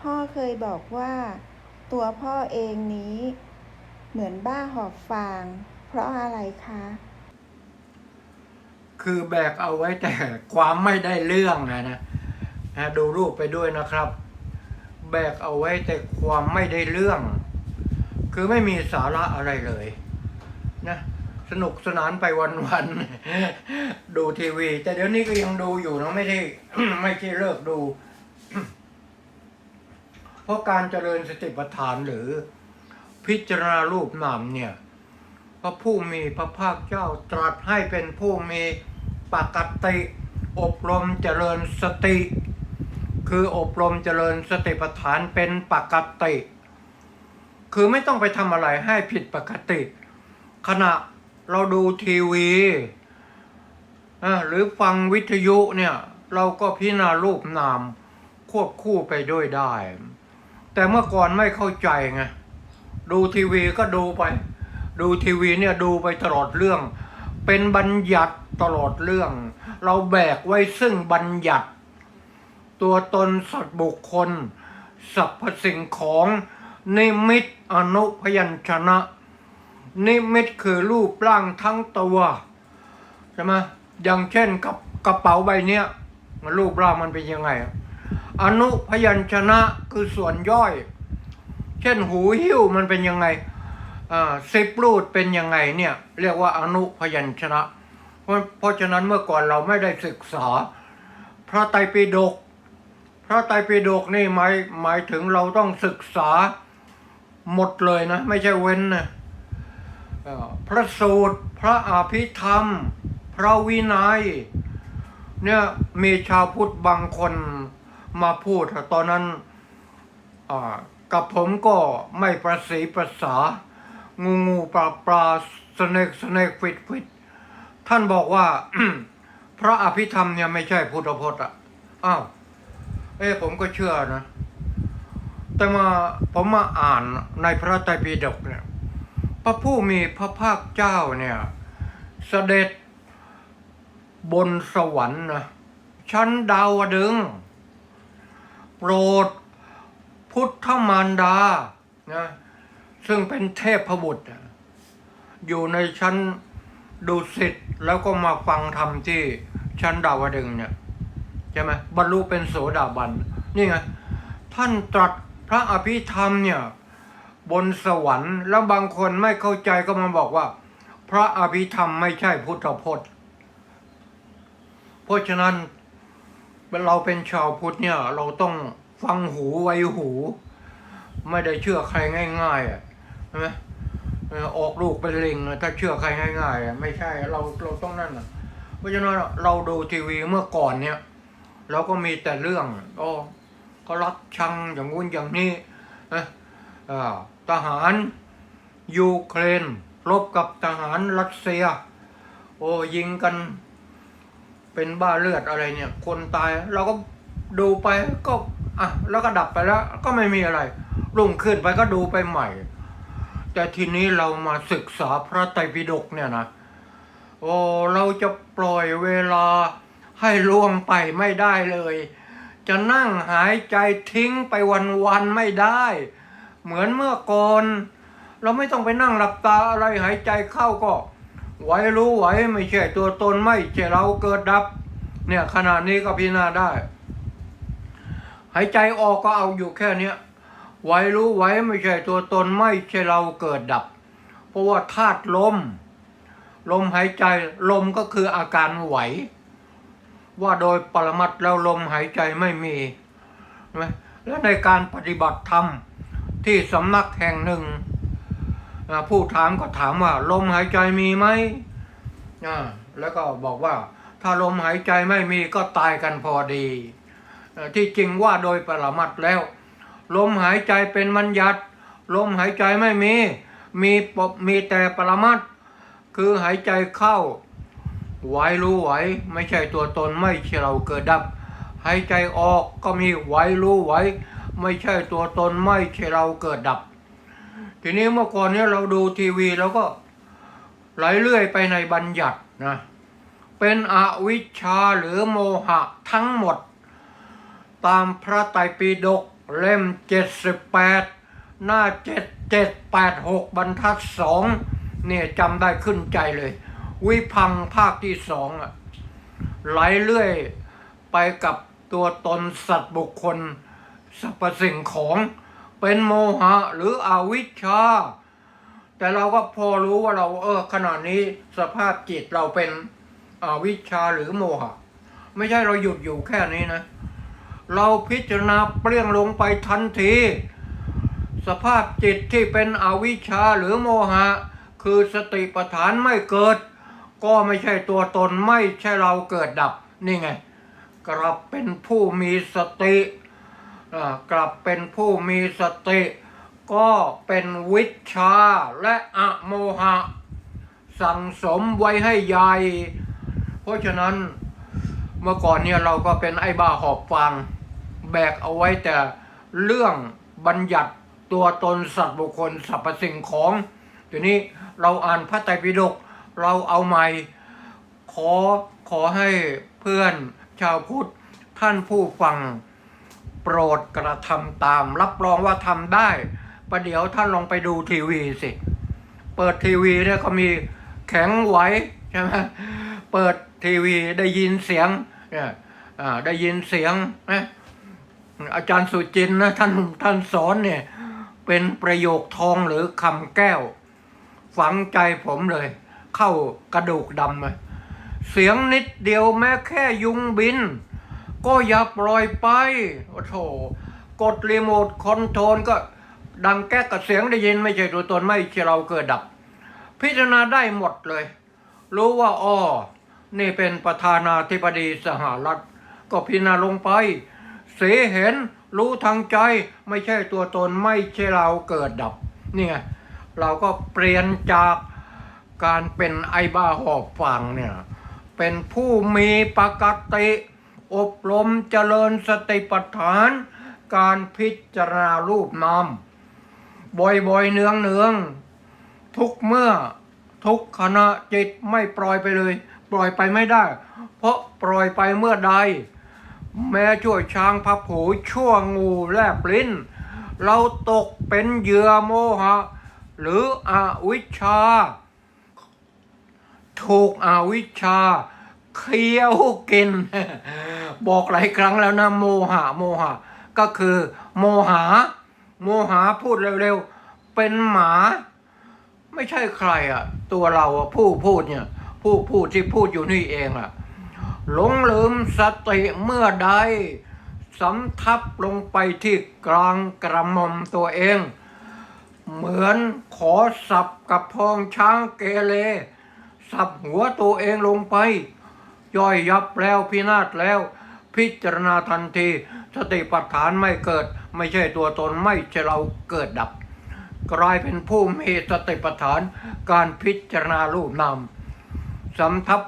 พ่อเคยบอกว่า ตัวพ่อเองนี้ เหมือนบ้าหอบฟาง เพราะอะไรคะ คือแบกเอาไว้แต่ความไม่ได้เรื่องนะนะนะดูรูปไปด้วยนะครับ แบกเอาไว้แต่ความไม่ได้เรื่อง คือไม่มีสาระอะไรเลยนะสนุกสนานไปวันๆดูทีวี แต่เดี๋ยวนี้ก็ยังดูอยู่นะไม่ได้ไม่ใช่เลิกดู ราะการเจริญสติปัฏฐานหรือพิจารณารูปนามเนี่ยพระผู้มีพระภาคเจ้าตรัสให้เป็นผู้มีปกติ อบรมเจริญสติ คืออบรมเจริญสติปัฏฐานเป็นปกติ คือไม่ต้องไปทำอะไรให้ผิดปกติ ขณะเราดูทีวีหรือฟังวิทยุเนี่ย เราก็พิจารณารูปนามควบคู่ไปด้วยได้ แต่เมื่อก่อนไม่เข้าใจไงดูทีวีก็ดูไป ดูทีวีเนี่ยดูไปตลอดเรื่อง เป็นบัญญัติตลอดเรื่อง เราแบกไว้ซึ่งบัญญัติ ตัวตนสัตว์บุคคลสรรพสิ่งของนิมิตอนุพยัญชนะ นิมิตคือรูปร่างทั้งตัวใช่ไหมอย่างเช่นกับกระเป๋าใบเนี้ยมันรูปร่างมันเป็นยังไงอะ อนุพยัญชนะคือส่วนย่อย เช่นหูหิ้วมันเป็นยังไงอ่าสิบรูดเป็นยังไงเนี่ยเรียกว่าอนุพยัญชนะ เพราะเพราะฉะนั้นเมื่อก่อนเราไม่ได้ศึกษา พระไตรปิฎกพระไตรปิฎกนี่หมายหมายถึงเราต้องศึกษาหมดเลยนะ ไม่ใช่เว้นนะพระสูตร พระอภิธรรม พระวินัยเนี่ยมีชาวพุทธบางคน มาพูดตอนนั้นกับผมก็ไม่ประสีประสา งูงูปลาปลาสเนกสเนกฟิดฟิดท่านบอกว่า พระอภิธรรมเนี่ยไม่ใช่พุทธพจน์อะอ้าวเอ้ผมก็เชื่อนะ แต่มาผมมาอ่านในพระไตรปิฎกเนี่ย พระผู้มีพระภาคเจ้าเนี่ยเสด็จบนสวรรค์นะชั้นดาวดึง โปรด พุทธมารดานะซึ่งเป็นเทพบุตร อยู่ในชั้นดุสิตแล้วก็มาฟังธรรมที่ชั้นดาวดึงเนี่ยใช่ไหมบรรลุเป็นโสดาบัน นี่ไง ท่านตรัสพระอภิธรรมเนี่ยบนสวรรค์ แล้วบางคนไม่เข้าใจก็มาบอกว่า พระอภิธรรมไม่ใช่พุทธพจน์ เพราะฉะนั้น เราเป็นชาวพุทธเนี่ย เราต้องฟังหูไว้หู ไม่ได้เชื่อใครง่ายๆอะใช่ไหมเออออกลูกเป็นลิงถ้าเชื่อใครง่ายๆอะไม่ใช่เราเราต้องนั่นอะเพราะฉะนั้นเราดูทีวีเมื่อก่อนเนี่ย เราก็มีแต่เรื่องอ๋อเขารักชังอย่างงู้นอย่างนี้นะอ่าทหารยูเครนรบกับทหารรัสเซีย โอ้ยิงกัน เป็นบ้าเลือดอะไรเนี่ย คนตายเราก็ดูไปก็อะแล้วก็ดับไปแล้ว ก็ไม่มีอะไรรุ่งขึ้นไปก็ดูไปใหม่ แต่ทีนี้เรามาศึกษาพระไตรปิฎกเนี่ยนะโอ้เราจะปล่อยเวลาให้ล่วงไปไม่ได้เลย จะนั่งหายใจทิ้งไปวันๆไม่ได้ เหมือนเมื่อก่อน เราไม่ต้องไปนั่งหลับตาอะไรหายใจเข้าก็ ไหวรู้ไหวไม่ใช่ตัวตนไม่ใช่เราเกิดดับ เนี่ยขนาดนี้ก็พิจารณาได้ หายใจออกก็เอาอยู่แค่เนี้ยไหวรู้ไหวไม่ใช่ตัวตนไม่ใช่เราเกิดดับ เพราะว่าธาตุลม ลมหายใจลมก็คืออาการไหว ว่าโดยปรมัตแล้วลมหายใจไม่มีไหมและในการปฏิบัติธรรมที่สำนักแห่งหนึ่ง ผู้ถามก็ถามว่า ลมหายใจมีไหมแล้วก็บอกว่า ถ้าลมหายใจไม่มีก็ตายกันพอดี ที่จริงว่าโดยปรมัตถ์แล้ว ลมหายใจเป็นมัญญัติ ลมหายใจไม่มี มีปบมีแต่ปรมัตถ์คือหายใจเข้าไหวรู้ไหวไม่ใช่ตัวตนไม่ใช่เราเกิดดับ หายใจออกก็มีไหวรู้ไหวไม่ใช่ตัวตนไม่ใช่เราเกิดดับ ทีนี้เมื่อก่อนเนี้เราดูทีวีแล้วก็ไหลเลื่อยไปในบัญญัตินะเป็นอวิชชาหรือโมหะทั้งหมด ตามพระไตรปิฎกเล่มเจ็ดสิบแปดหน้าเจ็ดเจ็ดแปดหกบรรทัดสองเนี่ยจำได้ขึ้นใจเลย วิพังภาคที่สองอะไหลเลื่อยไปกับตัวตนสัตว์บุคคลสรรพสิ่งของ เป็นโมหะหรืออวิชชา แต่เราก็พอรู้ว่าเราเออขณะนี้สภาพจิตเราเป็นอวิชชาหรือโมหะ ไม่ใช่เราหยุดอยู่แค่นี้นะ เราพิจารณาเปลี่ยงลงไปทันที สภาพจิตที่เป็นอวิชชาหรือโมหะ คือสติปัฏฐานไม่เกิด ก็ไม่ใช่ตัวตนไม่ใช่เราเกิดดับนี่ไงกลับเป็นผู้มีสติ กลับเป็นผู้มีสติ ก็เป็นวิชาและอโมหะ สั่งสมไว้ให้ใหญ่ เพราะฉะนั้นเมื่อก่อนเนี่ยเราก็เป็นไอ้บ้าหอบฟัง แบกเอาไว้แต่เรื่องบัญญัติตัวตนสัตว์บุคคลสรรพสิ่งของทีนี้เราอ่านพระไตรปิฎกเราเอาใหม่ ขอขอให้เพื่อนชาวพุทธท่านผู้ฟัง รดกระทำตาม รับรองว่าทำได้ประเดี๋ยวท่านลองไปดูทีวีสิ เปิดทีวีเนี่ยก็มีแข็งไหวใช่ไหมเปิดทีวีได้ยินเสียงเนี่ยได้ยินเสียงนะอาจารย์สุจินนะท่านท่านสอนเนี่ยเป็นประโยคทองหรือคำแก้ว ฝังใจผมเลย เข้ากระดูกดำเลยเสียงนิดเดียวแม้แค่ยุงบิน ก็อย่าปล่อยไป โอ้โถกดรีโมทคอนโทรลก็ดังแก๊กกับเสียงได้ยินไม่ใช่ตัวตนไม่ใช่เราเกิดดับ พิจารณาได้หมดเลย รู้ว่าอ้อนี่เป็นประธานาธิบดีสหรัฐ ก็พิจารณาลงไป เสเห็นรู้ทางใจไม่ใช่ตัวตนไม่ใช่เราเกิดดับ นี่ไง เราก็เปลี่ยนจากการเป็นไอ้บ้าหอบฟังเนี่ย เป็นผู้มีปกติ อบรมเจริญสติปัฏฐาน การพิจารณารูปนามบ่อยๆเนืองเนืองๆทุกเมื่อทุกขณะจิตไม่ปล่อยไปเลย ปล่อยไปไม่ได้ เพราะปล่อยไปเมื่อใด แม้ช่วยช้างพับผูชั่วงูแลบลิ้น เราตกเป็นเหยื่อโมหะ หรืออวิชชา ถูกอาวิชชา เคี้ยวกิน บอกหลายครั้งแล้วนะโมหะโมหะ ก็คือ โมหาโมหาพูดเร็วๆ เป็นหมา ไม่ใช่ใครอะ ตัวเราอะผู้พูดเนี่ย ผู้พูดที่พูดอยู่นี่เองอะหลงลืมสติเมื่อใดสำทับลงไปที่กลางกระหม่อมตัวเอง เหมือนขอสับกับพองช้างเกเรสับหัวตัวเองลงไป ย่อยยับแล้วพินาศแล้ว พิจารณาทันที สติปัฏฐานไม่เกิด ไม่ใช่ตัวตนไม่ใช่เราเกิดดับ กลายเป็นผู้มีสติปัฏฐานการพิจารณารูปนามสำทับ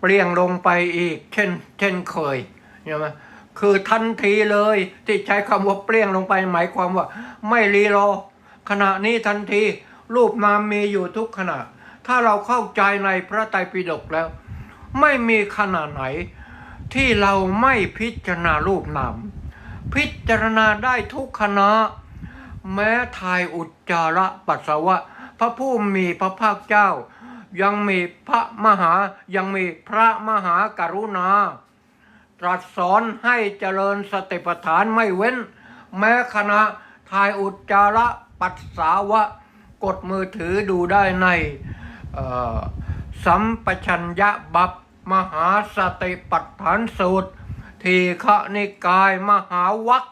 เปลี่ยงลงไปอีก เช่น เช่นเคยใช่ไหมคือทันทีเลยที่ใช้คำว่าเปลี่ยงลงไปหมายความว่า ไม่รีรอ ขณะนี้ทันที รูปนามมีอยู่ทุกขณะ ถ้าเราเข้าใจในพระไตรปิฎกแล้ว ไม่มีขณะไหน ที่เราไม่พิจารณารูปนามพิจารณาได้ทุกขณะแม้ทายอุจจาระปัสสาวะ พระผู้มีพระภาคเจ้า ยังมีพระมหายังมีพระมหากรุณา ตรัสสอนให้เจริญสติปัฏฐานไม่เว้น แม้ขณะทายอุจจาระปัสสาวะ กดมือถือดูได้ในสัมปชัญญะบัพ มหาสติปัฏฐานสูตร ทีฆนิกายมหาวัค